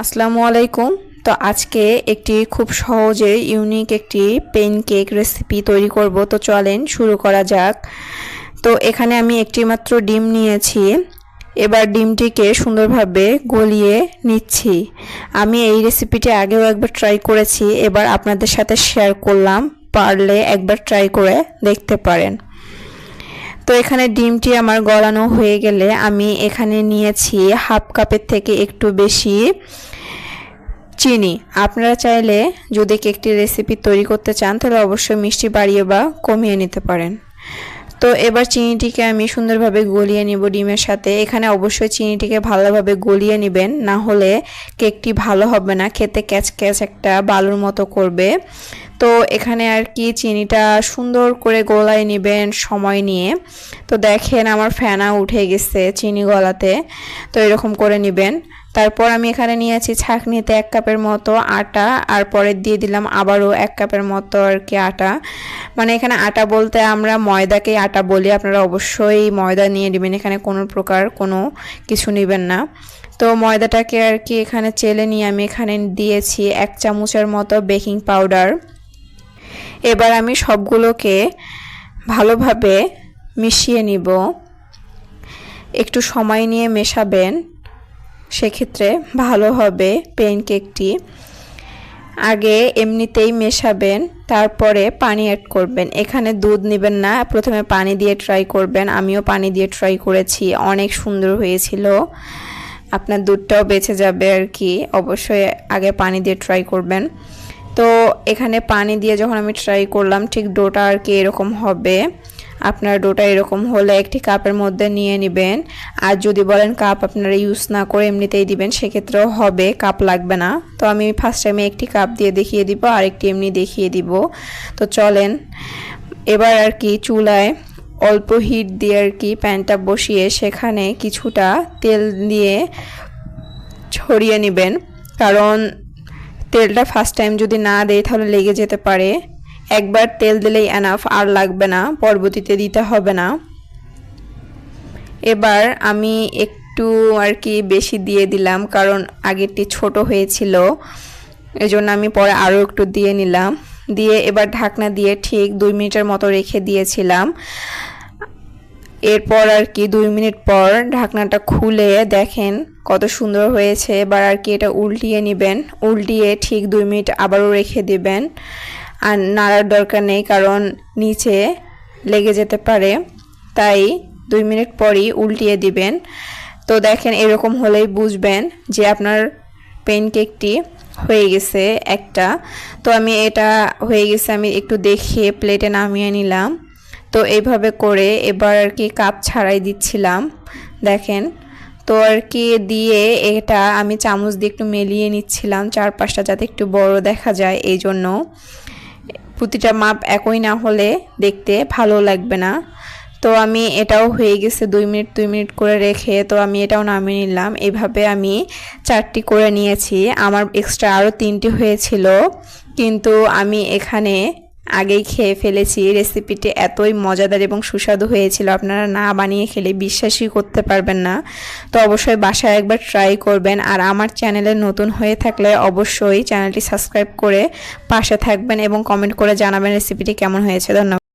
আসসালামু আলাইকুম। তো আজকে একটি খুব সহজে ইউনিক একটি পেন কেক রেসিপি তৈরি করব। তো চলেন শুরু করা যাক। তো এখানে আমি একটি মাত্র ডিম নিয়েছি। এবার ডিমটিকে সুন্দরভাবে গলিয়ে নিচ্ছি। আমি এই রেসিপিটি আগেও একবার ট্রাই করেছি। এবার আপনাদের সাথে শেয়ার করলাম। পারলে একবার ট্রাই করে দেখতে পারেন। তো এখানে ডিমটি আমার গলানো হয়ে গেলে আমি এখানে নিয়েছি হাফ কাপের থেকে একটু বেশি চিনি। আপনারা চাইলে যদি কেকটি রেসিপি তৈরি করতে চান, তাহলে অবশ্যই মিষ্টি বাড়িয়ে বা কমিয়ে নিতে পারেন। তো এবার চিনিটিকে আমি সুন্দরভাবে গলিয়ে নিব ডিমের সাথে। এখানে অবশ্যই চিনিটিকে ভালোভাবে গলিয়ে নেবেন, না হলে কেকটি ভালো হবে না, খেতে ক্যাচ ক্যাচ একটা বালুর মতো করবে। তো এখানে আর কি চিনিটা সুন্দর করে গলায় নেবেন সময় নিয়ে। তো দেখেন আমার ফেনা উঠে গেছে চিনি গলাতে। তো এরকম করে নেবেন। তারপর আমি এখানে নিয়েছি ছাঁকনিতে এক কাপের মতো আটা আর পরে দিয়ে দিলাম আবারও এক কাপের মতো আর কি আটা। মানে এখানে আটা বলতে আমরা ময়দাকেই আটা বলি, আপনারা অবশ্যই ময়দা নিয়ে নেবেন, এখানে কোনো প্রকার কোনো কিছু নেবেন না। তো ময়দাটাকে আর কি এখানে চেলে নিয়ে আমি এখানে দিয়েছি এক চামচের মতো বেকিং পাউডার। এবার আমি সবগুলোকে ভালোভাবে মিশিয়ে নিব। একটু সময় নিয়ে মেশাবেন, সেক্ষেত্রে ভালো হবে পেন কেকটি আগে এমনিতেই মেশাবেন, তারপরে পানি অ্যাড করবেন। এখানে দুধ নেবেন না, প্রথমে পানি দিয়ে ট্রাই করবেন। আমিও পানি দিয়ে ট্রাই করেছি, অনেক সুন্দর হয়েছিল। আপনার দুধটাও বেঁচে যাবে আর কি, অবশ্যই আগে পানি দিয়ে ট্রাই করবেন। তো এখানে পানি দিয়ে যখন আমি ট্রাই করলাম, ঠিক ডোটা আর কি এরকম হবে। আপনার ডোটা এরকম হলে একটি কাপের মধ্যে নিয়ে নেবেন। আর যদি বলেন কাপ আপনারা ইউজ না করে এমনিতেই দিবেন, সেক্ষেত্রেও হবে, কাপ লাগবে না। তো আমি ফার্স্ট টাইমে একটি কাপ দিয়ে দেখিয়ে দিব, আর একটি এমনি দেখিয়ে দিব। তো চলেন, এবার আর কি চুলায় অল্প হিট দিয়ে আর কি প্যানটা বসিয়ে সেখানে কিছুটা তেল দিয়ে ছড়িয়ে নেবেন। কারণ তেলটা ফার্স্ট টাইম যদি না দেয় তাহলে লেগে যেতে পারে। একবার তেল দিলেই এনাফ আর লাগবে না, পরবর্তীতে দিতে হবে না। এবার আমি একটু আর কি বেশি দিয়ে দিলাম, কারণ আগেরটি ছোট হয়েছিল। এজন্য আমি পরে আরও একটু দিয়ে নিলাম। দিয়ে এবার ঢাকনা দিয়ে ঠিক দুই মিনিটের মতো রেখে দিয়েছিলাম। এরপর আর কি দুই মিনিট পর ঢাকনাটা খুলে দেখেন কত সুন্দর হয়েছে। এবার আর কি এটা উল্টিয়ে নেবেন। উল্টিয়ে ঠিক দুই মিনিট আবারও রেখে দিবেন। আর নাড়ার দরকার নেই কারণ নিচে লেগে যেতে পারে। তাই দুই মিনিট পরই উল্টিয়ে দিবেন। তো দেখেন এরকম হলেই বুঝবেন যে আপনার পেন কেকটি হয়ে গেছে একটা। তো আমি এটা হয়ে গেছে, আমি একটু দেখিয়ে প্লেটে নামিয়ে নিলাম। তো এইভাবে করে এবার আর কি কাপ ছাড়াই দিচ্ছিলাম, দেখেন। তো আর কি দিয়ে এটা আমি চামচ দিয়ে একটু মেলিয়ে নিচ্ছিলাম, চারপাশটা যাতে একটু বড় দেখা যায় এই জন্য প্রতিটা মাপ একই না হলে দেখতে ভালো লাগবে না। তো আমি এটাও হয়ে গেছে দুই মিনিট দুই মিনিট করে রেখে তো আমি এটাও নামিয়ে নিলাম। এভাবে আমি চারটি করে নিয়েছি। আমার এক্সট্রা আরও তিনটি হয়েছিল, কিন্তু আমি এখানে আগেই খেয়ে ফেলেছি। রেসিপিটি এতই মজাদার এবং সুস্বাদু হয়েছিল। আপনারা না বানিয়ে খেলে বিশ্বাসই করতে পারবেন না। তো অবশ্যই বাসায় একবার ট্রাই করবেন। আর আমার চ্যানেলে নতুন হয়ে থাকলে অবশ্যই চ্যানেলটি সাবস্ক্রাইব করে পাশে থাকবেন এবং কমেন্ট করে জানাবেন রেসিপিটি কেমন হয়েছে। ধন্যবাদ।